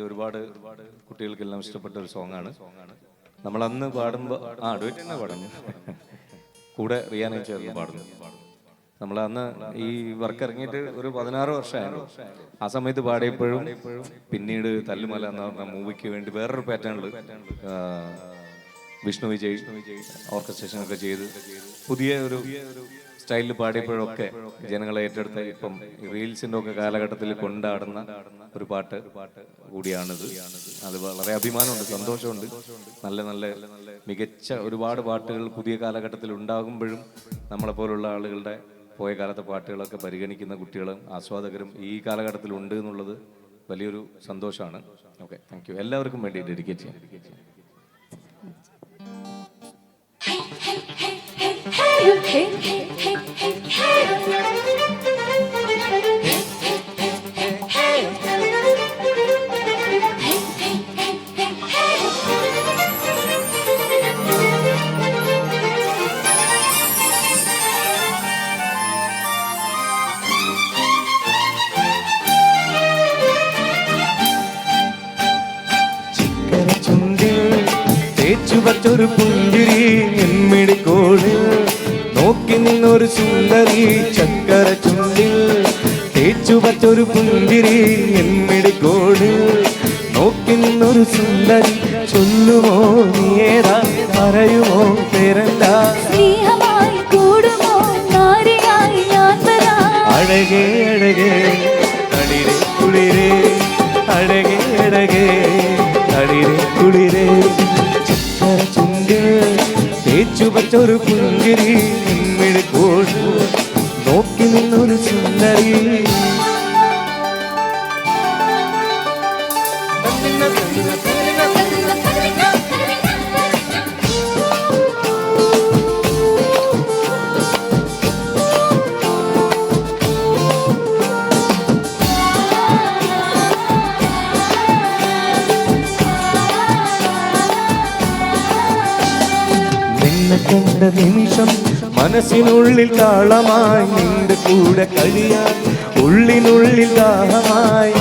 ഇത് ഒരുപാട് കുട്ടികൾക്കെല്ലാം ഇഷ്ടപ്പെട്ട ഒരു സോങ് ആണ് നമ്മൾ അന്ന് പാടുമ്പോൾ ആ ഡുവറ്റ് തന്നെ പാടുന്നു കൂടെ റിയാനും ചേർന്ന് പാടുന്നു. നമ്മൾ അന്ന് ഈ വർക്ക് ഇറങ്ങിയിട്ട് ഒരു പതിനാറ് വർഷമായിരുന്നു ആ സമയത്ത് പാടിയപ്പോഴും പിന്നീട് തല്ലുമല എന്ന് പറഞ്ഞ മൂവിക്ക് വേണ്ടി വേറൊരു പാറ്റേണിൽ വിഷ്ണു വിജയ് ഓർക്കസ്ട്രേഷൻ ഒക്കെ ചെയ്ത് പുതിയ ഒരു സ്റ്റൈലിൽ പാടിയപ്പോഴൊക്കെ ജനങ്ങളെ ഏറ്റെടുത്ത ഇപ്പം റീൽസിന്റെ ഒക്കെ കാലഘട്ടത്തിൽ കൊണ്ടാടുന്ന ഒരു പാട്ട് കൂടിയാണിത് അത് വളരെ അഭിമാനമുണ്ട് സന്തോഷമുണ്ട് നല്ല നല്ല മികച്ച ഒരുപാട് പാട്ടുകൾ പുതിയ കാലഘട്ടത്തിൽ ഉണ്ടാകുമ്പോഴും നമ്മളെ പോലുള്ള ആളുകളുടെ പോയ കാലത്തെ പാട്ടുകളൊക്കെ പരിഗണിക്കുന്ന കുട്ടികളും ആസ്വാദകരും ഈ കാലഘട്ടത്തിൽ ഉണ്ട് എന്നുള്ളത് വലിയൊരു സന്തോഷമാണ് ഓക്കെ താങ്ക് യു എല്ലാവർക്കും വേണ്ടി ഡെഡിക്കേറ്റ് ചെയ്യാം ചുണ്ടിൽ വച്ചൊരു പുഞ്ചിരി എമ്മിടിക്കോട് നോക്കി നിന്നൊരു സുന്ദരി ചക്കര ചുണ്ടിൽ തേച്ചു വച്ചൊരു പുഞ്ചിരി എമ്മിടിക്കോട് നോക്കി നിന്നൊരു സുന്ദരി ചൊല്ലുമോ? നീയേതാ പറയുമോ പേരെന്താ? അഴകേ അഴകേ തളിരെ കുളിരേ. അഴകേ അഴകേ കുളിരേ. ചുണ്ട് തേച്ചു പുഞ്ചിരി പുഞ്ചിരി കോഴി നോക്കി നിന്നൊരു സുന്ദരി. നിന്നെ കണ്ട നിമിഷം. മനസ്സിനുള്ളിൽ താളമായി നിന്റെ കൂടെ കഴിയാൻ ഉള്ളിനുള്ളിൽ ദാഹമായി.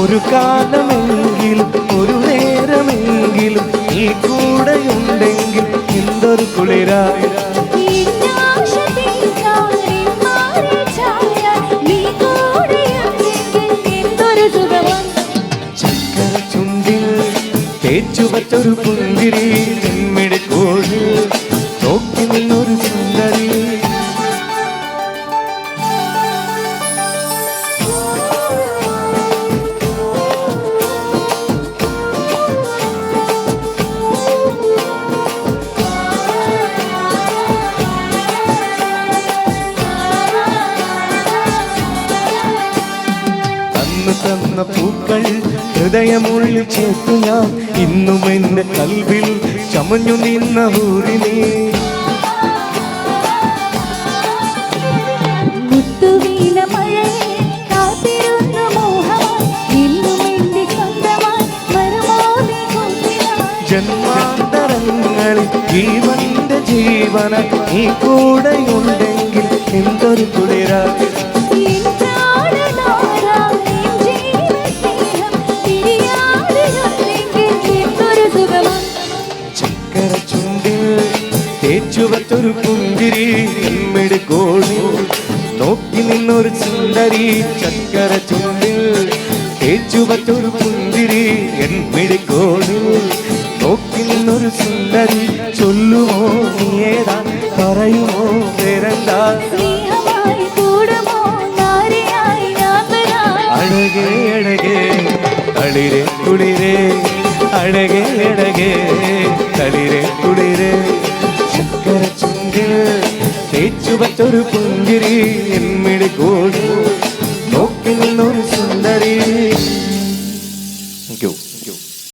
ഒരു കാലമെങ്കിലും ഒരു നേരമെങ്കിലും ഈ കൂടെയുണ്ടെങ്കിൽ എന്തൊരു കുളിരായി. തേച്ചു വച്ചൊരു അന്ന് തന്ന പൂക്കൾ ഹൃദയമുള്ളിൽ ചേർത്തു ഞാൻ ഇന്നും എന്റെ കൽവിൽ ചമഞ്ഞു നിന്ന ഊരിനെ. മുത്തുവീണ മഴയെ കാത്തിരുന്ന മോഹമായി ഇന്നും എന്റെ സ്വന്തമായി വരുമോ നീ കൊണ്ടിനായി ജന്മാന്തരങ്ങളിൽ ജീവന്റെ ജീവന ഈ കൂടെയുണ്ടെങ്കിൽ എന്തൊരു കുളിരാ. വച്ചൊരു പുഞ്ചിരി എമ്മിടിക്കോടി നോക്കി നിന്നൊരു സുന്ദരി ചക്കര ചുണ്ടിൽ. തേച്ചു വച്ചൊരു പുഞ്ചിരി എമ്മിടിക്കോടി നോക്കി നിന്നൊരു സുന്ദരി ചൊല്ലുമോ? ഏതാ പറയുമോ? പേരെന്താ? അഴകേ അഴകേ തളിരെ കുളിരേ. അഴകേ അഴകേ തളിരെ കുളിരേ. വച്ചൊരു പുഞ്ചിരി എമ്മിടി കൂടി. നോക്കി നിന്നൊരു സുന്ദരി.